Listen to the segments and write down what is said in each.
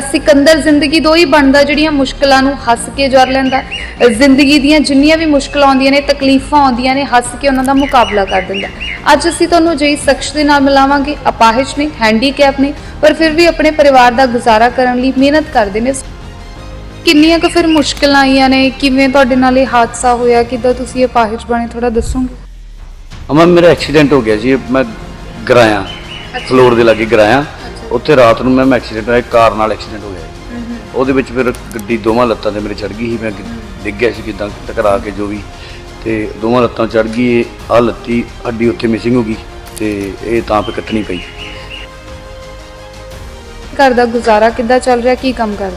ਸਿਕੰਦਰ ਜ਼ਿੰਦਗੀ ਤੋਂ ਹੀ ਬਣਦਾ ਜਿਹੜੀਆਂ ਮੁਸ਼ਕਲਾਂ ਨੂੰ ਹੱਸ ਕੇ ਜਰ ਲੈਂਦਾ ਜ਼ਿੰਦਗੀ ਦੀਆਂ ਜਿੰਨੀਆਂ ਵੀ ਮੁਸ਼ਕਲਾਂ ਆਉਂਦੀਆਂ ਨੇ ਤਕਲੀਫਾਂ ਆਉਂਦੀਆਂ ਨੇ ਹੱਸ ਕੇ ਉਹਨਾਂ ਦਾ ਮੁਕਾਬਲਾ ਕਰ ਦਿੰਦਾ ਅੱਜ ਅਸੀਂ ਤੁਹਾਨੂੰ ਜਿਹੀ ਸ਼ਖਸ ਦੇ ਨਾਲ ਮਿਲਾਵਾਂਗੇ। ਅਪਾਹਿਜ ਨੇ ਹੈਂਡੀਕੈਪ ਨੇ ਪਰ ਫਿਰ ਵੀ ਆਪਣੇ ਪਰਿਵਾਰ ਦਾ ਗੁਜ਼ਾਰਾ ਕਰਨ ਲਈ ਮਿਹਨਤ ਕਰਦੇ ਨੇ। ਕਿੰਨੀਆਂ ਕੁ ਫਿਰ ਮੁਸ਼ਕਲਾਂ ਆਈਆਂ ਨੇ? ਕਿਵੇਂ ਤੁਹਾਡੇ ਨਾਲ ਇਹ ਹਾਦਸਾ ਹੋਇਆ? ਕਿੱਦਾਂ ਤੁਸੀਂ ਅਪਾਹਿਜ ਬਣੇ ਥੋੜਾ ਦੱਸੋਗੇ? ਅਮਾ ਮੇਰਾ ਐਕਸੀਡੈਂਟ ਹੋ ਗਿਆ ਸੀ ਮੈਂ ਗਰਾਇਆ। ਫਲੋਰ ਦੇ ਲਾਗੇ ਗਰਾਇਆ। ਉੱਥੇ ਰਾਤ ਨੂੰ ਮੈਂ ਐਕਸੀਡੈਂਟ ਹੋਇਆ ਕਾਰ ਨਾਲ ਐਕਸੀਡੈਂਟ ਹੋ ਗਿਆ ਜੀ। ਉਹਦੇ ਵਿੱਚ ਫਿਰ ਗੱਡੀ ਦੋਵਾਂ ਲੱਤਾਂ ਤੇ ਮੇਰੇ ਚੜ ਗਈ ਸੀ ਮੈਂ ਗਿ- ਡਿੱਗ ਗਿਆ ਸੀ ਕਿਦਾਂ ਟਕਰਾ ਕੇ ਜੋ ਵੀ। ਤੇ ਦੋਵਾਂ ਲੱਤਾਂ ਚੜ ਗਈ ਆ ਲੱਤੀ ਹੱਡੀ ਉੱਥੇ ਮਿਸਿੰਗ ਹੋ ਗਈ ਤੇ ਇਹ ਤਾਂ ਫਿਰ ਕੱਟਣੀ ਪਈ। ਘਰ ਦਾ ਗੁਜ਼ਾਰਾ ਕਿੱਦਾਂ ਚੱਲ ਰਿਹਾ ਕੀ ਕੰਮ ਕਰਦੇ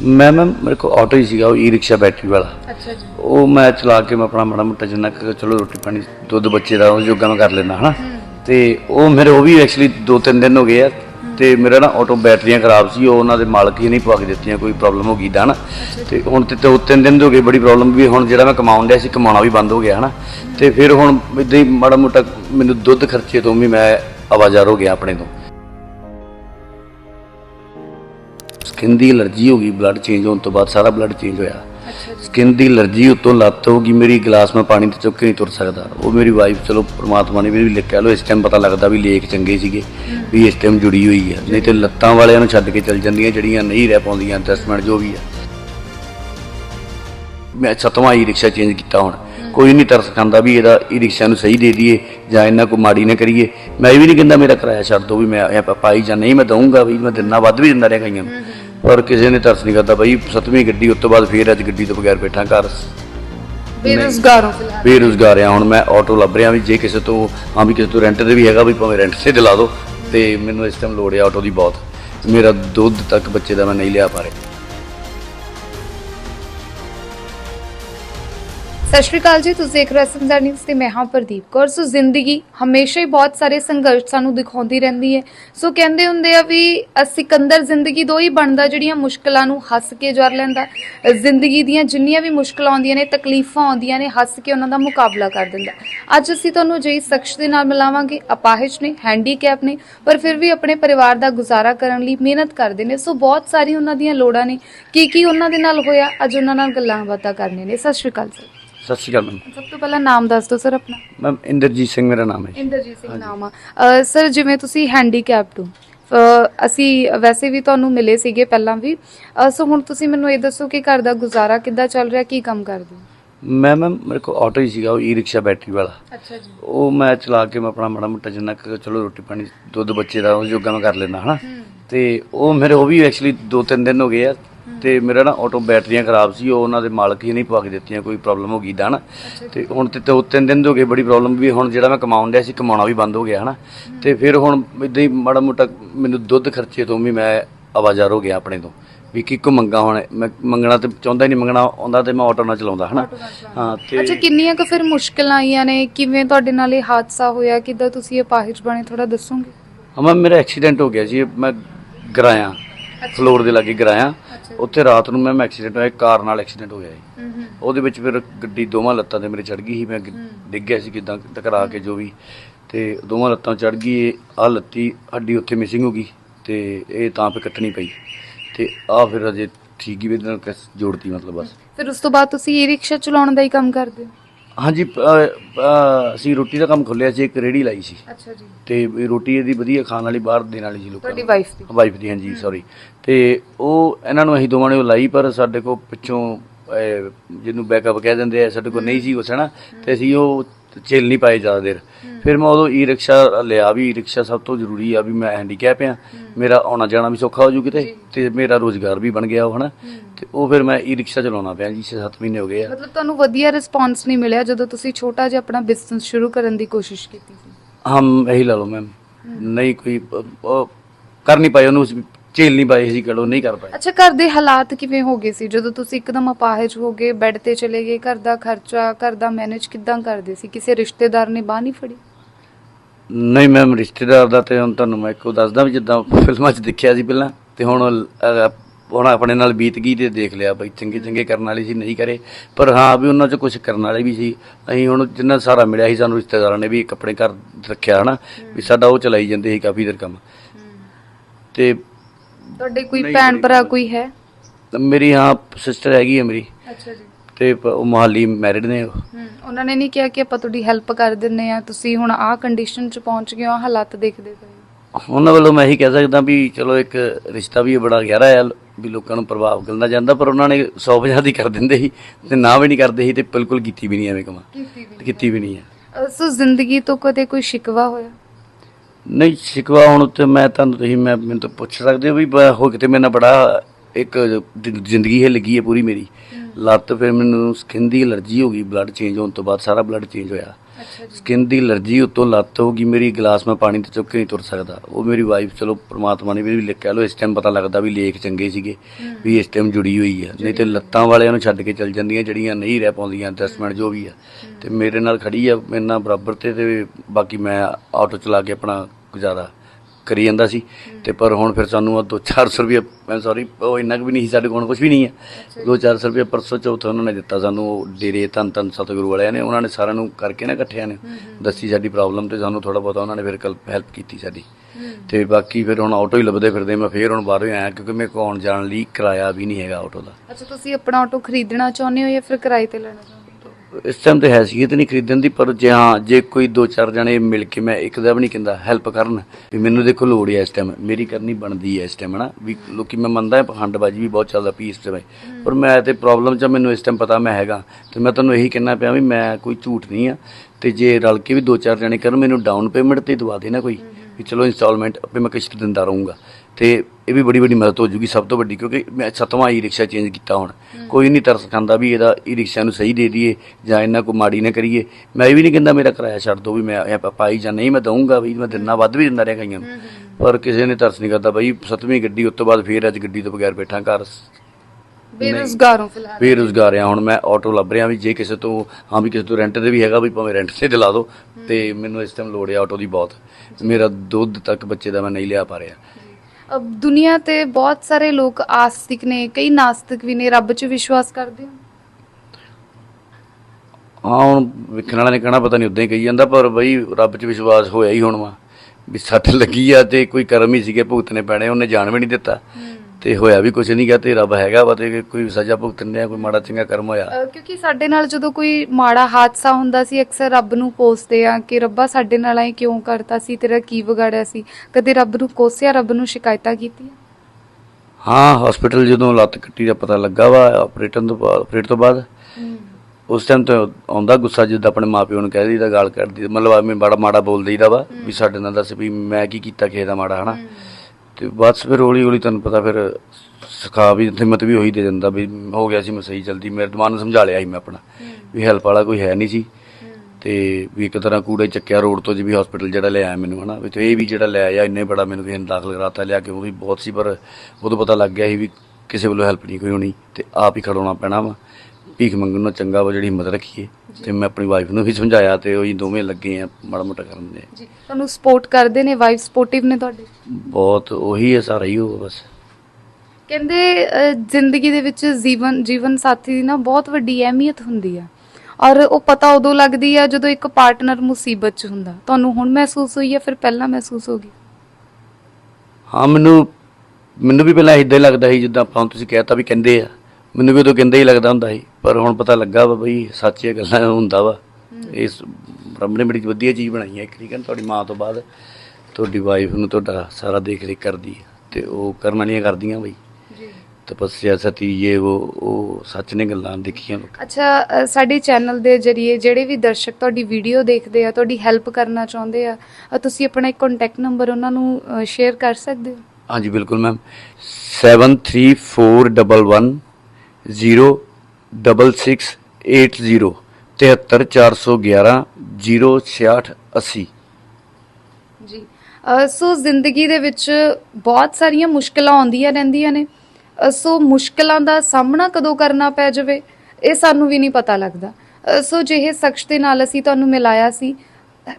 ਮੈਂ ਮੈਂ ਮੇਰੇ ਕੋਲ ਆਟੋ ਹੀ ਸੀਗਾ ਉਹ ਈ ਰਿਕਸ਼ਾ ਬੈਟਰੀ ਵਾਲਾ। ਅੱਛਾ ਜੀ। ਉਹ ਮੈਂ ਚਲਾ ਕੇ ਮੈਂ ਆਪਣਾ ਮਾੜਾ ਮੋਟਾ ਜਿੰਨਾ ਕੁ ਚਲੋ ਰੋਟੀ ਪਾਣੀ ਦੁੱਧ ਬੱਚੇ ਦਾ ਉਹ ਜੋਗਾ ਮੈਂ ਕਰ ਲੈਂਦਾ ਹਨਾ। ਤੇ ਉਹ ਮੇਰੇ ਉਹ ਵੀ ਐਕਚੁਅਲੀ ਦੋ ਤਿੰਨ ਦਿਨ ਹੋ ਗਏ ਆ ਤੇ ਮੇਰਾ ਨਾ ਆਟੋ ਬੈਟਰੀਆਂ ਖਰਾਬ ਸੀ ਉਹ ਉਹਨਾਂ ਦੇ ਮਾਲਕ ਹੀ ਨਹੀਂ ਪਵਾ ਕੇ ਦਿੱਤੀਆਂ ਕੋਈ ਪ੍ਰੋਬਲਮ ਹੋ ਗਈ ਦਾ ਹਨਾ ਤੇ ਹੁਣ ਤੇ ਦੋ ਤਿੰਨ ਦਿਨ ਹੋ ਗਏ ਬੜੀ ਪ੍ਰੋਬਲਮ ਵੀ ਹੁਣ ਜਿਹੜਾ ਮੈਂ ਕਮਾਉਣ ਡਿਆ ਸੀ ਕਮਾਉਣਾ ਵੀ ਬੰਦ ਹੋ ਗਿਆ ਹਨਾ। ਤੇ ਫਿਰ ਹੁਣ ਇਦਾਂ ਹੀ ਮਾੜਾ ਮੋਟਾ ਮੈਨੂੰ ਦੁੱਧ ਖਰਚੇ ਤੋਂ ਵੀ ਮੈਂ ਆਵਾਜ਼ਾਰ ਹੋ ਗਿਆ ਆਪਣੇ ਤੋਂ। ਸਕਿਨ ਦੀ ਅਲਰਜੀ ਹੋ ਗਈ ਬਲੱਡ ਚੇਂਜ ਹੋਣ ਤੋਂ ਬਾਅਦ ਸਾਰਾ ਬਲੱਡ ਚੇਂਜ ਹੋਇਆ। ਸਕਿਨ ਦੀ ਅਲਰਜੀ ਉਤੋਂ ਲੱਤ ਹੋ ਗਈ ਮੇਰੀ ਗਲਾਸ ਮੈਂ ਪਾਣੀ ਤੇ ਚੁੱਕ ਕੇ ਨਹੀਂ ਤੁਰ ਸਕਦਾ। ਉਹ ਮੇਰੀ ਵਾਈਫ ਚਲੋ, ਪ੍ਰਮਾਤਮਾ ਨੇ ਵੀ ਲਿਖਿਆ ਲੋ ਇਸ ਟਾਈਮ ਪਤਾ ਲੱਗਦਾ ਵੀ ਲੇਖ ਚੰਗੇ ਸੀਗੇ, ਵੀ ਇਸ ਟਾਈਮ ਜੁੜੀ ਹੋਈ ਹੈ ਨਹੀਂ ਤੇ ਲੱਤਾਂ ਵਾਲਿਆਂ ਨੂੰ ਛੱਡ ਕੇ ਚੱਲ ਜਾਂਦੀਆਂ ਜਿਹੜੀਆਂ ਨਹੀਂ ਰਹਿ ਪਾਉਂਦੀਆਂ 10 ਜੋ ਵੀ ਹੈ ਮੈਂ ਸਤਵਾਂ ਹੀ ਰਿਕਸ਼ਾ ਚੇਂਜ ਕੀਤਾ ਹੁਣ। ਕੋਈ ਨਹੀਂ ਤਰਸ ਖਾਂਦਾ ਵੀ ਇਹਦਾ ਇਹ ਰਿਕਸ਼ਾ ਨੂੰ ਸਹੀ ਦੇ ਦਈਏ ਜਾਂ ਇਹਨਾਂ ਕੋ ਮਾੜੀ ਨਾ ਕਰੀਏ। ਮੈਂ ਵੀ ਨਹੀਂ ਕਹਿੰਦਾ ਮੇਰਾ ਕਿਰਾਇਆ ਛੱਡ ਦੋ ਵੀ ਮੈਂ ਪਾਈ ਜਾਂ ਨਹੀਂ, ਮੈਂ ਦਊਂਗਾ ਵੀ, ਮੈਂ ਦਿਨਾਂ ਵੱਧ ਵੀ ਦਿੰਦਾ ਰਿਹਾ ਕਈਆਂ ਨੂੰ। ਪਰ ਕਿਸੇ ਨੇ ਤਰਸ ਨਹੀਂ ਕਰਦਾ ਬਈ ਸਤਵੀਂ ਗੱਡੀ ਉਸ ਤੋਂ ਬਾਅਦ ਫੇਰ ਅੱਜ ਗੱਡੀ ਤੋਂ ਬਗੈਰ ਬੈਠਾ ਘਰ। ਬੇਰੁਜ਼ਗਾਰ ਹੋ ਫਿਲਹਾਲ। ਬੇਰੁਜ਼ਗਾਰ ਆ ਹੁਣ ਮੈਂ ਆਟੋ ਲੱਭ ਰਿਹਾ ਵੀ ਜੇ ਕਿਸੇ ਤੋਂ ਹਾਂ ਵੀ ਕਿਸੇ ਤੋਂ ਰੈਂਟ ਤੇ ਵੀ ਹੈਗਾ ਵੀ ਭਾਵੇਂ ਰੈਂਟ ਤੇ ਦਿਲਾ ਦਿਓ ਤੇ ਮੈਨੂੰ ਇਸ ਟਾਈਮ ਲੋੜ ਹੈ ਆਟੋ ਦੀ ਬਹੁਤ। ਮੇਰਾ ਦੁੱਧ ਤੱਕ ਬੱਚੇ ਦਾ ਮੈਂ ਨਹੀਂ ਲਿਆ ਪਾ ਰਿਹਾ। ਸਤਿ ਸ਼੍ਰੀ ਅਕਾਲ ਜੀ, ਤੁਸੀਂ ਦੇਖ ਰਹੇ ਸਮਝਾ ਨਿਊਜ਼ ਤੇ ਮੈਂ ਹਾਂ ਪ੍ਰਦੀਪ ਕੌਰ। ਸੋ ਜ਼ਿੰਦਗੀ ਹਮੇਸ਼ਾ ਹੀ ਬਹੁਤ ਸਾਰੇ ਸੰਘਰਸ਼ ਸਾਨੂੰ ਦਿਖਾਉਂਦੀ ਰਹਿੰਦੀ ਹੈ। ਸੋ ਕਹਿੰਦੇ ਹੁੰਦੇ ਆ ਵੀ ਸਿਕੰਦਰ ਜ਼ਿੰਦਗੀ ਦੋ ਹੀ ਬਣਦਾ, ਜਿਹੜੀਆਂ ਮੁਸ਼ਕਲਾਂ ਨੂੰ ਹੱਸ ਕੇ ਜਰ ਲੈਂਦਾ। ਜ਼ਿੰਦਗੀ ਦੀਆਂ ਜਿੰਨੀਆਂ ਵੀ ਮੁਸ਼ਕਲਾਂ ਆਉਂਦੀਆਂ ਨੇ, ਤਕਲੀਫਾਂ ਆਉਂਦੀਆਂ ਨੇ, ਹੱਸ ਕੇ ਉਹਨਾਂ ਦਾ ਮੁਕਾਬਲਾ ਕਰ ਦਿੰਦਾ। ਅੱਜ ਅਸੀਂ ਤੁਹਾਨੂੰ ਜਿਹੀ ਸ਼ਖਸ ਦੇ ਨਾਲ ਮਿਲਾਵਾਂਗੇ। ਅਪਾਹਿਜ ਨੇ ਹੈਂਡੀਕੈਪ ਨੇ, ਪਰ ਫਿਰ ਵੀ ਆਪਣੇ ਪਰਿਵਾਰ ਦਾ ਗੁਜ਼ਾਰਾ ਕਰਨ ਲਈ ਮਿਹਨਤ ਕਰਦੇ ਨੇ। ਸੋ ਬਹੁਤ ਸਾਰੀ ਉਹਨਾਂ ਦੀਆਂ ਲੋੜਾਂ ਨੇ। ਕੀ ਕੀ ਉਹਨਾਂ ਦੇ ਨਾਲ ਹੋਇਆ? ਅੱਜ ਉਹਨਾਂ ਨਾਲ ਗੱਲਾਂ ਬਾਤਾਂ ਕਰਨੀਆਂ ਨੇ। ਸਤਿ ਸ਼੍ਰੀ ਅਕਾਲ ਸਰ। ਸਤਿ ਸ਼੍ਰੀ ਅਕਾਲ ਮੈਮ। ਸਭ ਤੋਂ ਪਹਿਲਾਂ ਨਾਮ ਦੱਸ ਦਿਓ ਸਰ ਆਪਣਾ। ਮੈਮ ਇੰਦਰਜੀਤ ਸਿੰਘ ਮੇਰਾ ਨਾਮ ਹੈ ਜੀ। ਇੰਦਰਜੀਤ ਸਿੰਘ ਨਾਮ ਆ। ਅਹ ਸਰ ਜਿਵੇਂ ਤੁਸੀਂ ਹੈਂਡੀਕੈਪਡ ਹੋ ਅਹ ਅਸੀਂ ਵੈਸੇ ਵੀ ਤੁਹਾਨੂੰ ਮਿਲੇ ਸੀਗੇ ਪਹਿਲਾਂ ਵੀ। ਅਹ ਸੋ ਹੁਣ ਤੁਸੀਂ ਮੈਨੂੰ ਇਹ ਦੱਸੋ ਕਿ ਘਰ ਦਾ ਗੁਜ਼ਾਰਾ ਕਿੱਦਾਂ ਚੱਲ ਰਿਹਾ ਕੀ ਕੰਮ ਕਰਦੇ ਹੋ? ਮੈਂ ਮੈਮ ਮੇਰੇ ਕੋਲ ਆਟੋ ਹੀ ਸੀਗਾ ਉਹ ਈ ਰਿਕਸ਼ਾ ਬੈਟਰੀ ਵਾਲਾ। ਅੱਛਾ ਜੀ। ਉਹ ਮੈਂ ਚਲਾ ਕੇ ਮੈਂ ਆਪਣਾ ਮਾੜਾ ਮੋਟਾ ਜਿੰਨਾ ਕੁ ਚਲੋ ਰੋਟੀ ਪਾਣੀ ਦੁੱਧ ਬੱਚੇ ਦਾ ਉਹ ਜੋਗਾ ਮੈਂ ਕਰ ਲੈਂਦਾ ਹਨਾ। ਤੇ ਉਹ ਮੇਰੇ ਉਹ ਵੀ ਐਕਚੁਅਲੀ ਦੋ ਤਿੰਨ ਦਿਨ ਹੋ ਗਏ ਆ। ਤੇ ਮੇਰਾ ਨਾ ਆਟੋ ਬੈਟਰੀਆਂ ਖਰਾਬ ਸੀ ਉਹ ਉਹਨਾਂ ਦੇ ਮਾਲਕ ਹੀ ਨਹੀਂ ਪਵਾ ਕੇ ਦਿੱਤੀਆਂ ਕੋਈ ਪ੍ਰੋਬਲਮ ਹੋ ਗਈ ਦਾ ਨਾ। ਤੇ ਹੁਣ ਤੇ ਦੋ ਤਿੰਨ ਦਿਨ ਹੋ ਗਏ ਬੜੀ ਪ੍ਰੋਬਲਮ ਵੀ ਹੁਣ ਜਿਹੜਾ ਮੈਂ ਕਮਾਉਣ ਡਿਆ ਸੀ ਕਮਾਉਣਾ ਵੀ ਬੰਦ ਹੋ ਗਿਆ ਹਨਾ। ਤੇ ਫਿਰ ਹੁਣ ਇਦਾਂ ਹੀ ਮਾੜਾ ਮੋਟਾ ਮੈਨੂੰ ਦੁੱਧ ਖਰਚੇ ਤੋਂ ਵੀ ਮੈਂ ਆਵਾਜ਼ਾਰ ਹੋ ਗਿਆ ਆਪਣੇ ਤੋਂ ਵੀ ਕਿੱਕੋ ਮੰਗਾ ਹੁਣ ਮੈਂ ਮੰਗਣਾ ਤੇ ਚਾਹੁੰਦਾ ਹੀ ਨਹੀਂ ਮੰਗਣਾ ਆਉਂਦਾ ਤੇ ਮੈਂ ਆਟੋ ਨਾਲ ਚਲਾਉਂਦਾ ਹਨਾ। ਹਾਂ ਤੇ ਅੱਛਾ ਕਿੰਨੀਆਂ ਕੁ ਫਿਰ ਮੁਸ਼ਕਲਾਂ ਆਈਆਂ ਨੇ? ਕਿਵੇਂ ਤੁਹਾਡੇ ਨਾਲ ਇਹ ਹਾਦਸਾ ਹੋਇਆ? ਕਿੱਦਾਂ ਤੁਸੀਂ ਅਪਾਹਿਜ ਬਣੇ ਥੋੜਾ ਦੱਸੋਗੇ? ਅਮਾ ਮੇਰਾ ਐਕਸੀਡੈਂਟ ਹੋ ਗਿਆ ਸੀ ਮੈਂ ਗਰਾਇਆ ਫਲੋਰ ਦੇ ਲਾਗੇ ਗਰਾਇਆ। ਉੱਥੇ ਰਾਤ ਨੂੰ ਮੈਂ ਐਕਸੀਡੈਂਟ ਹੋਇਆ ਕਾਰ ਨਾਲ ਐਕਸੀਡੈਂਟ ਹੋ ਗਿਆ ਜੀ ਉਹਦੇ ਵਿੱਚ ਫਿਰ ਗੱਡੀ ਦੋਵਾਂ ਲੱਤਾਂ ਤੇ ਮੇਰੇ ਚੜ ਗਈ ਸੀ ਮੈਂ ਗਿ- ਡਿੱਗ ਗਿਆ ਸੀ ਕਿਦਾਂ ਟਕਰਾ ਕੇ ਜੋ ਵੀ। ਤੇ ਦੋਵਾਂ ਲੱਤਾਂ ਚੜ ਗਈ ਆ ਲੱਤੀ ਹੱਡੀ ਉੱਥੇ ਮਿਸਿੰਗ ਹੋ ਗਈ ਤੇ ਇਹ ਤਾਂ ਫਿਰ ਕੱਟਣੀ ਪਈ। ਤੇ ਆ ਫਿਰ ਅਜੇ ਠੀਕ ਹੀ ਵੀ ਇਹਦੇ ਨਾਲ ਕਸ ਜੋੜਤੀ ਮਤਲਬ ਬਸ। ਫਿਰ ਉਸ ਤੋਂ ਬਾਅਦ ਤੁਸੀਂ ਇਹ ਰਿਕਸ਼ਾ ਚਲਾਉਣ ਦਾ ਹੀ ਕੰਮ ਕਰਦੇ ਹੋ? ਹਾਂਜੀ ਅ, ਅਸੀਂ ਰੋਟੀ ਦਾ ਕੰਮ ਖੋਲਿਆ ਸੀ ਇੱਕ ਰੇੜੀ ਲਾਈ ਸੀ। ਅੱਛਾ ਜੀ। ਤੇ ਰੋਟੀ ਇਹਦੀ ਵਧੀਆ ਖਾਣ ਵਾਲੀ ਬਾਹਰ ਦੇਣ ਵਾਲੀ ਸੀ ਲੋਕਾਂ ਤੁਹਾਡੀ ਵਾਈਫ ਦੀ? ਵਾਈਫ ਦੀ ਹਾਂਜੀ ਸੌਰੀ ਤੇ ਉਹ ਇਹਨਾਂ ਨੂੰ ਅਸੀਂ ਦੋਵਾਂ ਨੇ ਉਹ ਲਾਈ ਪਰ ਸਾਡੇ ਕੋਲ ਪਿੱਛੋਂ ਜਿਹਨੂੰ ਬੈਕਅਪ ਕਹਿ ਦਿੰਦੇ ਆ ਸਾਡੇ ਕੋਲ ਨਹੀਂ ਸੀ ਉਸ ਹਨਾ? ਤੇ ਅਸੀਂ ਉਹ ਚੇਲ ਨਹੀਂ ਪਾਏ ਜ਼ਿਆਦਾ ਦੇਰ। ਫਿਰ ਮੈਂ ਉਦੋਂ ਈ ਰਿਕਸ਼ਾ ਲਿਆ ਵੀ ਰਿਕਸ਼ਾ ਸਭ ਤੋਂ ਜ਼ਰੂਰੀ ਆ ਵੀ ਮੈਂ ਹੈਂਡੀਕੈਪ ਆ। ਮੇਰਾ ਆਉਣਾ ਜਾਣਾ ਵੀ ਸੌਖਾ ਹੋ ਜੂ ਕਿਤੇ ਤੇ ਮੇਰਾ ਰੋਜ਼ਗਾਰ ਵੀ ਬਣ ਗਿਆ ਉਹ ਹਨਾ? ਤੇ ਉਹ ਫਿਰ ਮੈਂ ਈ ਰਿਕਸ਼ਾ ਚਲਾਉਣਾ ਪਿਆ ਜੀ 6-7 ਮਹੀਨੇ ਹੋ ਗਏ ਆ। ਮਤਲਬ ਤੁਹਾਨੂੰ ਵਧੀਆ ਰਿਸਪਾਂਸ ਨਹੀਂ ਮਿਲਿਆ ਜਦੋਂ ਤੁਸੀਂ ਛੋਟਾ ਜਿਹਾ ਆਪਣਾ ਬਿਜ਼ਨਸ ਸ਼ੁਰੂ ਕਰਨ ਦੀ ਕੋਸ਼ਿਸ਼ ਕੀਤੀ ਸੀ? ਹਮ ਇਹੀ ਲਾ ਲਓ ਮੈਮ ਨਹੀਂ ਕੋਈ ਕਰ ਨਹੀਂ ਪਾਏ ਉਹਨੂੰ ਝੇਲ ਨਹੀਂ ਪਾਏ ਸੀ ਕੜੋ ਨਹੀਂ ਕਰ ਪਾਏ ਅੱਛਾ ਘਰ ਦੇ ਹਾਲਾਤ ਕਿਵੇਂ ਹੋ ਗਏ ਸੀ? ਜਦੋਂ ਤੁਸੀਂ ਇੱਕਦਮ ਅਪਾਹਿਜ ਹੋ ਗਏ ਬੈੱਡ ਤੇ ਚਲੇ ਗਏ ਘਰ ਦਾ ਖਰਚਾ ਘਰ ਦਾ ਮੈਨੇਜ ਕਿੱਦਾਂ ਕਰਦੇ ਸੀ? ਕਿਸੇ ਰਿਸ਼ਤੇਦਾਰ ਨੇ ਬਾਹ ਨਹੀਂ ਫੜੀ? ਨਹੀਂ ਮੈਮ ਰਿਸ਼ਤੇਦਾਰ ਦਾ ਤੇ ਹੁਣ ਤੁਹਾਨੂੰ ਮੈਂ ਇੱਕੋ ਦੱਸਦਾ ਵੀ ਜਿੱਦਾਂ ਫਿਲਮਾਂ 'ਚ ਦੇਖਿਆ ਸੀ ਪਹਿਲਾਂ ਤੇ ਹੁਣ ਅਹ, ਹੁਣ ਆਪਣੇ ਨਾਲ ਬੀਤ ਗਈ ਤੇ ਦੇਖ ਲਿਆ ਬਈ ਚੰਗੇ ਚੰਗੇ ਕਰਨ ਵਾਲੇ ਸੀ ਨਹੀਂ ਕਰੇ। ਪਰ ਹਾਂ ਵੀ ਉਹਨਾਂ 'ਚ ਕੁਝ ਕਰਨ ਵਾਲੇ ਵੀ ਸੀ। ਅਸੀਂ ਹੁਣ ਜਿੰਨਾ ਸਾਰਾ ਮਿਲਿਆ ਸੀ ਸਾਨੂੰ ਰਿਸ਼ਤੇਦਾਰਾਂ ਨੇ ਵੀ ਇੱਕ ਆਪਣੇ ਘਰ ਰੱਖਿਆ ਹਨਾ? ਵੀ ਸਾਡਾ ਉਹ ਚਲਾਈ ਜਾਂਦੇ ਸੀ ਕਾਫੀ ਦੇਰ ਕੰਮ। ਤੇ ਤੁਹਾਡੇ ਕੋਈ ਨਹੀਂ, ਭੈਣ ਭਰਾ। ਕੋਈ ਹੈ? ਤੇ ਮੇਰੀ ਹਾਂ ਸਿਸਟਰ ਹੈਗੀ ਹੈ ਮੇਰੀ। ਅੱਛਾ ਜੀ। ਤੇ ਪ- ਉਹ ਮੋਹਾਲੀ ਮੈਰਿਡ ਨੇ ਉਹ। ਹਮ, ਉਹਨਾਂ ਨੇ ਨਹੀਂ ਕਿਹਾ ਕਿ ਆਪਾਂ ਤੁਹਾਡੀ ਹੈਲਪ ਕਰ ਦਿੰਨੇ ਆ ਤੁਸੀਂ ਹੁਣ ਆਹ ਕੰਡੀਸ਼ਨ 'ਚ ਪਹੁੰਚ ਗਏ ਹੋ ਆਹ ਹਾਲਾਤ ਦੇਖਦੇ ਪਏ ਹੋ। ਉਹਨਾਂ ਵੱਲੋਂ ਮੈਂ ਇਹੀ ਕਹਿ ਸਕਦਾ ਵੀ ਚਲੋ ਇੱਕ ਰਿਸ਼ਤਾ ਵੀ ਬੜਾ ਗਹਿਰਾ ਹੈ ਵੀ ਲੋਕਾਂ ਨੂੰ ਪ੍ਰਭਾਵ ਕਰਨਾ ਜਾਂਦਾ ਪਰ ਉਹਨਾਂ ਨੇ 150 ਦੀ ਕਰ ਦਿੰਦੇ ਸੀ ਤੇ ਨਾ ਵੀ ਨਹੀਂ ਕਰਦੇ ਸੀ ਤੇ ਬਿਲਕੁਲ ਕੀਤੀ ਵੀ ਨਹੀਂ ਐਵੇਂ ਕਮਾ। ਕੀਤੀ ਵੀ ਨਹੀਂ। ਹੈ। ਸੋ ਜ਼ਿੰਦਗੀ ਤੋਂ ਕਦੇ ਕੋਈ ਸ਼ਿਕਵਾ ਹੋਇਆ? ਨਹੀਂ ਸ਼ਿਕਵਾ ਹੁਣ ਤੇ ਮੈਂ ਤੁਹਾਨੂੰ ਤੁਸੀਂ ਮੈਂ ਮੈਨੂੰ ਤਾਂ ਪੁੱਛ ਸਕਦੇ ਹੋ ਵੀ ਬ- ਹੋ ਕਿਤੇ ਮੇਰੇ ਨਾਲ ਬੜਾ ਇੱਕ ਜ਼ਿ- ਜ਼ਿੰਦਗੀ ਹੈ ਲੱਗੀ ਹੈ ਪੂਰੀ ਮੇਰੀ। ਲੱਤ ਫਿਰ ਮੈਨੂੰ ਸਕਿਨ ਦੀ ਅਲਰਜੀ ਹੋ ਗਈ ਬਲੱਡ ਚੇਂਜ ਹੋਣ ਤੋਂ ਬਾਅਦ ਸਾਰਾ ਬਲੱਡ ਚੇਂਜ ਹੋਇਆ। ਸਕਿਨ ਦੀ ਅਲਰਜੀ ਉੱਤੋਂ ਲੱਤ ਹੋ ਗਈ ਮੇਰੀ ਗਲਾਸ ਮੈਂ ਪਾਣੀ ਤੇ ਚੁੱਕ ਕੇ ਨਹੀਂ ਤੁਰ ਸਕਦਾ। ਉਹ ਮੇਰੀ ਵਾਈਫ ਚਲੋ ਪ੍ਰਮਾਤਮਾ ਨੇ ਵੀ ਕਹਿ ਲਓ ਇਸ ਟਾਈਮ ਪਤਾ ਲੱਗਦਾ ਵੀ ਲੇਖ ਚੰਗੇ ਸੀਗੇ ਵੀ ਇਸ ਟਾਈਮ ਜੁੜੀ ਹੋਈ ਹੈ ਨਹੀਂ ਤੇ ਲੱਤਾਂ ਵਾਲਿਆਂ ਨੂੰ ਛੱਡ ਕੇ ਚਲ ਜਾਂਦੀਆਂ ਜਿਹੜੀਆਂ ਨਹੀਂ ਰਹਿ ਪਾਉਂਦੀਆਂ 10 ਮਿੰਟ ਜੋ ਵੀ ਆ। ਤੇ ਮੇਰੇ ਨਾਲ ਖੜੀ ਆ ਮੇਰੇ ਨਾਲ ਬਰਾਬਰ ਤੇ ਤੇ ਬਾਕੀ ਮੈਂ ਆਟੋ ਚਲਾ ਕੇ ਆਪਣਾ ਗੁਜ਼ਾਰਾ ਕਰੀ ਜਾਂਦਾ ਸੀ ਤੇ ਪਰ ਹੁਣ ਫਿਰ ਸਾਨੂੰ ਉਹ 2-400 ਰੁਪਏ ਮੈਂ ਸੌਰੀ ਉਹ ਇੰਨਾ ਕੁ ਵੀ ਨਹੀਂ ਸੀ ਸਾਡੇ ਕੋਲ ਕੁਝ ਵੀ ਨਹੀਂ ਹੈ। 2-400 ਰੁਪਏ ਪਰਸੋਂ ਚੌਥ ਉਹਨਾਂ ਨੇ ਦਿੱਤਾ ਸਾਨੂੰ ਉਹ ਡੇਰੇ ਧੰਨ ਧੰਨ ਸਤਿਗੁਰੂ ਵਾਲਿਆਂ ਨੇ ਉਹਨਾਂ ਨੇ ਸਾਰਿਆਂ ਨੂੰ ਕਰਕੇ ਨਾ ਇਕੱਠਿਆਂ ਨੇ ਦੱਸੀ ਸਾਡੀ ਪ੍ਰੋਬਲਮ ਤੇ ਸਾਨੂੰ ਥੋੜਾ ਬਹੁਤਾ ਉਹਨਾਂ ਨੇ ਫਿਰ ਹੈਲਪ ਕੀਤੀ ਸਾਡੀ। ਤੇ ਬਾਕੀ ਫਿਰ ਹੁਣ ਆਟੋ ਹੀ ਲੱਭਦੇ ਫਿਰਦੇ ਮੈਂ ਫੇਰ ਹੁਣ ਬਾਹਰੋਂ ਆਇਆ ਕਿਉਂਕਿ ਮੇਰੇ ਕੋਲ ਆਉਣ ਜਾਣ ਲਈ ਕਿਰਾਇਆ ਵੀ ਨਹੀਂ ਹੈਗਾ ਆਟੋ ਦਾ। ਅੱਛਾ ਤੁਸੀਂ ਆਪਣਾ ਆਟੋ ਖਰੀਦਣਾ ਚਾਹੁੰਦੇ ਹੋ ਜਾਂ ਫਿਰ ਕਿਰਾਏ ਤੇ ਲੈਣਾ ਇਸ ਟਾਈਮ ਤੇ ਹੈਸੀਅਤ ਨਹੀਂ ਖਰੀਦਣ ਦੀ ਪਰ ਜੇ ਹਾਂ ਜੇ ਕੋਈ ਦੋ ਚਾਰ ਜਣੇ ਮਿਲ ਕੇ ਮੈਂ ਇੱਕ ਵੀ ਨਹੀਂ ਕਹਿੰਦਾ ਹੈਲਪ ਕਰਨ ਵੀ ਮੈਨੂੰ ਦੇਖੋ ਲੋੜ ਹੈ ਇਸ ਟਾਈਮ ਮੇਰੀ ਕਰਨੀ ਬਣਦੀ ਹੈ ਇਸ ਟਾਈਮ ਹਨਾ? ਵੀ ਲੋਕੀ ਮੈਂ ਮੰਨਦਾ ਪਖੰਡਬਾਜੀ ਵੀ ਬਹੁਤ ਚੱਲਦਾ ਇਸ ਟਾਈਮ ਪਰ ਮੈਂ ਤੇ ਪ੍ਰੋਬਲਮ ਚ ਮੈਨੂੰ ਇਸ ਟਾਈਮ ਪਤਾ ਮੈਂ ਹੈਗਾ। ਤੇ ਮੈਂ ਤੁਹਾਨੂੰ ਇਹੀ ਕਹਿਣਾ ਪਿਆ ਵੀ ਮੈਂ ਕੋਈ ਝੂਠ ਨਹੀਂ ਆ। ਤੇ ਜੇ ਰਲ ਕੇ ਵੀ ਦੋ ਚਾਰ ਜਣੇ ਕਰਨ ਮੈਨੂੰ ਡਾਊਨ ਪੇਮੈਂਟ ਤੇ ਦਵਾ ਦੇਣਾ ਕੋਈ। ਵੀ ਚਲੋ ਇੰਸਟਾਲਮੈਂਟ ਆਪੇ ਮੈਂ ਕਿਸ਼ਤ ਦਿੰਦਾ ਰਹੂੰਗਾ। ਤੇ ਇਹ ਵੀ ਬੜੀ ਬੜੀ ਮਦਦ ਹੋ ਜੂਗੀ ਸਭ ਤੋਂ ਵੱਡੀ ਕਿਉਂਕਿ ਮੈਂ ਸੱਤਵਾਂ ਈ ਰਿਕਸ਼ਾ ਚੇਂਜ ਕੀਤਾ ਹੁਣ। ਕੋਈ ਨਹੀਂ ਤਰਸ ਖਾਂਦਾ ਵੀ ਇਹਦਾ ਈ ਰਿਕਸ਼ਾ ਨੂੰ ਸਹੀ ਦੇ ਦਈਏ ਜਾਂ ਇਹਨਾਂ ਕੋ ਮਾੜੀ ਨਾ ਕਰੀਏ। ਮੈਂ ਇਹ ਵੀ ਨਹੀਂ ਕਹਿੰਦਾ ਮੇਰਾ ਕਿਰਾਇਆ ਛੱਡ ਦੋ ਵੀ ਮੈਂ ਪਾਈ ਜਾਂ ਨਹੀਂ ਮੈਂ ਦਊਂਗਾ ਵੀ ਮੈਂ ਦਿਨਾਂ ਵੱਧ ਵੀ ਦਿੰਦਾ ਰਿਹਾ ਕਈਆਂ ਨੂੰ। ਪਰ ਕਿਸੇ ਨੇ ਤਰਸ ਨਹੀਂ ਕਰਦਾ ਬਈ ਸੱਤਵੀਂ ਗੱਡੀ ਉਸ ਤੋਂ ਬਾਅਦ ਫੇਰ ਅੱਜ ਗੱਡੀ ਤੋਂ ਬਗੈਰ ਬੈਠਾ ਘਰ। ਬੇਰੁਜ਼ਗਾਰ ਹੋ ਫਿਲਹਾਲ। ਬੇਰੁਜ਼ਗਾਰ ਆ ਹੁਣ ਮੈਂ ਆਟੋ ਲੱਭ ਰਿਹਾ ਵੀ ਜੇ ਕਿਸੇ ਤੋਂ ਹਾਂ ਵੀ ਕਿਸੇ ਤੋਂ ਰੈਂਟ ਤੇ ਵੀ ਹੈਗਾ ਵੀ ਭਾਵੇਂ ਰੈਂਟ ਤੇ ਦਿਲਾ ਦਿਓ ਤੇ ਮੈਨੂੰ ਇਸ ਟਾਈਮ ਲੋੜ ਹੈ ਆਟੋ ਦੀ ਬਹੁਤ। ਮੇਰਾ ਦੁੱਧ ਤੱਕ ਬੱਚੇ ਦਾ ਮੈਂ ਨਹੀਂ ਲਿਆ ਪਾ ਰਿਹਾ। ਦੁਨੀਆ ਤੇ ਬਹੁਤ ਸਾਰੇ ਲੋਕ ਆਸਤਿਕ ਨੇ ਕਈ ਨਾਸਤਿਕ ਵੀ ਨੇ ਰੱਬ 'ਚ ਵਿਸ਼ਵਾਸ ਕਰਦੇ ਹੋ? ਹਾਂ ਹੁਣ ਵੇਖਣ ਵਾਲਿਆਂ ਨੇ ਕਹਿਣਾ ਪਤਾ ਨਹੀਂ ਉਦਾਂ ਹੀ ਕਹੀ ਜਾਂਦਾ ਪਰ ਬਈ ਰੱਬ 'ਚ ਵਿਸ਼ਵਾਸ ਹੋਇਆ ਹੀ ਹੁਣ ਵਾ ਵੀ ਸੱਟ ਲੱਗੀ ਆ ਤੇ ਕੋਈ ਕਰਮ ਹੀ ਸੀਗੇ ਭੁਗਤਨੇ ਪੈਣੇ ਉਹਨੇ ਜਾਣ ਵੀ ਨਹੀਂ ਦਿੱਤਾ। ਤੇ ਹੋਇਆ ਵੀ ਕੁਝ ਨਹੀਂ ਗਾ ਤੇ ਰੱਬ ਹੈਗਾ ਵਾ ਤੇ ਕੋਈ ਸਜ਼ਾ ਭੁਗਤਣ ਡਿਆ ਕੋਈ ਮਾੜਾ ਚੰਗਾ ਕਰਮ ਹੋਇਆ। ਕਿਉਂਕਿ ਸਾਡੇ ਨਾਲ ਜਦੋਂ ਕੋਈ ਮਾੜਾ ਹਾਦਸਾ ਹੁੰਦਾ ਸੀ ਅਕਸਰ ਰੱਬ ਨੂੰ ਕੋਸਦੇ ਆ ਕਿ ਰੱਬਾ ਸਾਡੇ ਨਾਲ ਐ ਕਿਉਂ ਕਰਤਾ ਸੀ ਤੇਰਾ ਕੀ ਵਿਗਾੜਿਆ ਸੀ? ਕਦੇ ਰੱਬ ਨੂੰ ਕੋਸਿਆ ਰੱਬ ਨੂੰ ਸ਼ਿਕਾਇਤਾਂ ਕੀਤੀਆਂ? ਹਾਂ ਹਸਪੀਟਲ ਜਦੋਂ ਲੱਤ ਕੱਟੀ ਦਾ ਪਤਾ ਲੱਗਾ ਵਾ ਆਪਰੇਟਨ ਤੋਂ ਬਾਅਦ ਆਪਰੇਟ ਤੋਂ ਬਾਅਦ। ਉਸ ਟਾਈਮ ਤੇ ਆਉਂਦਾ ਗੁੱਸਾ ਜਿੱਦਾਂ ਆਪਣੇ ਮਾਪਿਓ ਨੂੰ ਕਹਿ ਦਈਦਾ ਗਾਲ ਕੱਢਦੀ ਮਤਲਬ ਆਵੇਂ ਬੜਾ ਮਾੜਾ ਬੋਲ ਦਈਦਾ ਵਾ ਵੀ ਸਾਡੇ ਨਾਲ ਦੱਸ ਵੀ ਮੈਂ ਕੀ ਕੀਤਾ ਕਿਸੇ ਦਾ ਮਾੜਾ ਹਨਾ? ਤੇ ਬਸ ਫਿਰ ਹੌਲੀ ਹੌਲੀ ਤੁਹਾਨੂੰ ਪਤਾ ਫਿਰ ਸਿਖਾ ਵੀ ਹਿੰਮਤ ਵੀ ਹੋਈ ਦੇ ਦਿੰਦਾ ਵੀ ਹੋ ਗਿਆ ਸੀ ਮੈਂ ਸਹੀ ਜਲਦੀ ਮੇਰੇ ਦਿਮਾਗ ਨੂੰ ਸਮਝਾ ਲਿਆ ਸੀ ਮੈਂ ਆਪਣਾ ਵੀ ਹੈਲਪ ਵਾਲਾ ਕੋਈ ਹੈ ਨਹੀਂ ਸੀ। ਤੇ ਵੀ ਇੱਕ ਤਰ੍ਹਾਂ ਕੂੜੇ ਚੱਕਿਆ ਰੋਡ ਤੋਂ ਜੀ ਵੀ ਹਸਪੀਟਲ ਜਿਹੜਾ ਲੈ ਆਇਆ ਮੈਨੂੰ ਹਨਾ ਵੀ ਤੇ ਇਹ ਵੀ ਜਿਹੜਾ ਲੈ ਆਇਆ ਇੰਨੇ ਬੜਾ ਮੈਨੂੰ ਕਿਸੇ ਨੇ ਦਾਖਲ ਕਰਾਤਾ ਲਿਆ ਕੇ ਉਹ ਵੀ ਬਹੁਤ ਸੀ ਪਰ ਉਦੋਂ ਪਤਾ ਲੱਗ ਗਿਆ ਸੀ ਵੀ ਕਿਸੇ ਵੱਲੋਂ ਹੈਲਪ ਨਹੀਂ ਕੋਈ ਹੋਣੀ ਤੇ ਆਪ ਹੀ ਖੜਾਉਣਾ ਪੈਣਾ ਵਾ। ਭੀਖ ਮੰਗਣ ਨੂੰ ਚੰਗਾ ਵਾ ਜਿਹੜੀ ਹਿੰਮਤ ਰੱਖੀਏ। ਤੇ ਮੈਂ ਆਪਣੀ ਵਾਈਫ ਨੂੰ ਵੀ ਸਮਝਾਇਆ ਤੇ ਉਹੀ ਦੋਵੇਂ ਲੱਗੇ ਆ ਮਾੜਾ ਮੋਟਾ ਕਰਨ ਦੇ। ਜੀ ਤੁਹਾਨੂੰ ਸਪੋਰਟ ਕਰਦੇ ਨੇ ਵਾਈਫ ਸਪੋਰਟਿਵ ਨੇ ਤੁਹਾਡੇ? ਬਹੁਤ ਉਹੀ ਹੈ ਸਾਰਾ ਹੀ ਉਹ ਬਸ। ਕਹਿੰਦੇ ਜ਼ਿੰਦਗੀ ਦੇ ਵਿੱਚ ਜੀਵਨ ਜੀਵਨ ਸਾਥੀ ਦੀ ਨਾ ਬਹੁਤ ਵੱਡੀ ਅਹਿਮੀਅਤ ਹੁੰਦੀ ਆ। ਔਰ ਉਹ ਪਤਾ ਉਦੋਂ ਲੱਗਦੀ ਆ ਜਦੋਂ ਇੱਕ ਪਾਰਟਨਰ ਮੁਸੀਬਤ 'ਚ ਹੁੰਦਾ। ਤੁਹਾਨੂੰ ਹੁਣ ਮਹਿਸੂਸ ਹੋਈ ਜਾਂ ਫਿਰ ਪਹਿਲਾਂ ਮਹਿਸੂਸ ਹੋ ਗਈ? ਹਾਂ ਮੈਨੂੰ ਮੈਨੂੰ ਵੀ ਪਹਿਲਾਂ ਇਦਾਂ ਹੀ ਲੱਗਦਾ ਸੀ ਜਿੱਦਾਂ ਆਪਾਂ ਹੁਣ ਤੁਸੀਂ ਕਹਿਤਾ ਵੀ ਕਹਿੰਦੇ ਆ। ਮੈਨੂੰ ਵੀ ਉਦੋਂ ਕਹਿੰਦੇ ਹੀ ਲੱਗਦਾ ਹੁੰਦਾ ਸੀ। ਪਰ ਹੁਣ ਪਤਾ ਲੱਗਾ ਵਾ ਬਈ ਸੱਚੀਆਂ ਗੱਲਾਂ ਹੁੰਦਾ ਵਾ। ਇਸ ਰੱਬ ਨੇ ਬੜੀ ਵਧੀਆ ਚੀਜ਼ ਬਣਾਈ ਹੈ ਇੱਕ ਤੁਹਾਡੀ ਮਾਂ ਤੋਂ ਬਾਅਦ ਤੁਹਾਡੀ ਵਾਈਫ ਨੂੰ ਤੁਹਾਡਾ ਸਾਰਾ ਦੇਖ ਰੇਖ ਕਰਦੀ ਹੈ ਤੇ ਉਹ ਕਰਨ ਵਾਲੀਆਂ ਕਰਦੀਆਂ ਬਈ। ਤਪੱਸਿਆ ਸਤੀ ਇਹ ਉਹ ਉਹ ਸੱਚ ਨੇ ਗੱਲਾਂ ਦੇਖੀਆਂ ਲੋਕਾਂ ਅੱਛਾ ਸਾਡੇ ਚੈਨਲ ਦੇ ਜਰੀਏ ਜਿਹੜੇ ਵੀ ਦਰਸ਼ਕ ਤੁਹਾਡੀ ਵੀਡੀਓ ਦੇਖਦੇ ਆ ਤੁਹਾਡੀ ਹੈਲਪ ਕਰਨਾ ਚਾਹੁੰਦੇ ਆ ਤੁਸੀਂ ਆਪਣਾ ਇੱਕ ਕੰਟੈਕਟ ਨੰਬਰ ਉਹਨਾਂ ਨੂੰ ਸ਼ੇਅਰ ਕਰ ਸਕਦੇ ਹੋ? ਹਾਂਜੀ ਬਿਲਕੁਲ ਮੈਮ 734110 6680 73411 06680 ਜੀ ਅ, ਸੋ ਜ਼ਿੰਦਗੀ ਦੇ ਵਿੱਚ ਬਹੁਤ ਸਾਰੀਆਂ ਮੁਸ਼ਕਲਾਂ ਆਉਂਦੀਆਂ ਰਹਿੰਦੀਆਂ ਨੇ। ਸੋ ਮੁਸ਼ਕਲਾਂ ਦਾ ਸਾਹਮਣਾ ਕਦੋਂ ਕਰਨਾ ਪੈ ਜਾਵੇ ਇਹ ਸਾਨੂੰ ਵੀ ਨਹੀਂ ਪਤਾ ਲੱਗਦਾ। ਸੋ ਜਿਹੇ ਸ਼ਖਸ ਦੇ ਨਾਲ ਅਸੀਂ ਤੁਹਾਨੂੰ ਮਿਲਾਇਆ ਸੀ।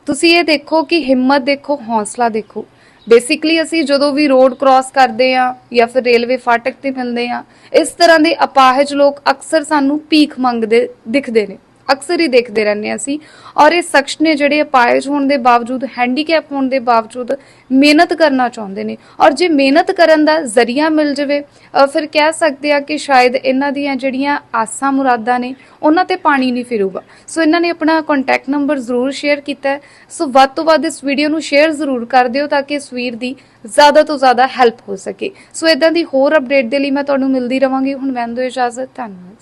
ਤੁਸੀਂ ਇਹ ਦੇਖੋ ਕਿ ਹਿੰਮਤ ਦੇਖੋ ਹੌਸਲਾ ਦੇਖੋ। ਬੇਸਿਕਲੀ ਅਸੀਂ ਜਦੋਂ ਵੀ ਰੋਡ ਕ੍ਰਾਸ ਕਰਦੇ ਆ ਜਾਂ ਫਿਰ ਰੇਲਵੇ ਫਾਟਕ ਤੇ ਮਿਲਦੇ ਆ ਇਸ ਤਰ੍ਹਾਂ ਦੇ ਅਪਾਹਜ ਲੋਕ ਅਕਸਰ ਸਾਨੂੰ ਭੀਖ ਮੰਗਦੇ, ਦਿਖਦੇ ਨੇ। ਅਕਸਰ ਹੀ ਦੇਖਦੇ ਰਹਿੰਦੇ ਹਾਂ ਅਸੀਂ। ਔਰ ਇਹ ਸ਼ਖਸ ਨੇ ਜਿਹੜੇ ਅਪਾਇਜ ਹੋਣ ਦੇ ਬਾਵਜੂਦ ਹੈਂਡੀਕੈਪ ਹੋਣ ਦੇ ਬਾਵਜੂਦ ਮਿਹਨਤ ਕਰਨਾ ਚਾਹੁੰਦੇ ਨੇ। ਔਰ ਜੇ ਮਿਹਨਤ ਕਰਨ ਦਾ ਜ਼ਰੀਆ ਮਿਲ ਜਾਵੇ ਫਿਰ ਕਹਿ ਸਕਦੇ ਆ ਕਿ ਸ਼ਾਇਦ ਇਹਨਾਂ ਦੀਆਂ ਜਿਹੜੀਆਂ ਆਸਾਂ ਮੁਰਾਦਾਂ ਨੇ, ਉਹਨਾਂ ਤੇ ਪਾਣੀ ਨਹੀਂ ਫਿਰੂਗਾ। ਸੋ ਇਹਨਾਂ ਨੇ ਆਪਣਾ ਕੰਟੈਕਟ ਨੰਬਰ ਜ਼ਰੂਰ ਸ਼ੇਅਰ ਕੀਤਾ ਸੋ ਵੱਧ ਤੋਂ ਵੱਧ ਇਸ ਵੀਡੀਓ ਨੂੰ ਸ਼ੇਅਰ ਜ਼ਰੂਰ ਕਰ ਦਿਓ ਤਾਂ ਕਿ ਇਸ ਵੀਰ ਦੀ ਜ਼ਿਆਦਾ ਤੋਂ ਜ਼ਿਆਦਾ ਹੈਲਪ ਹੋ ਸਕੇ। ਸੋ ਇਦਾਂ ਦੀ ਹੋਰ ਅਪਡੇਟ ਦੇ ਲਈ ਮੈਂ ਤੁਹਾਨੂੰ ਮਿਲਦੀ ਰਵਾਂਗੀ। ਹੁਣ ਮੈਂ ਦਿਓ ਇਜਾਜ਼ਤ, ਧੰਨਵਾਦ।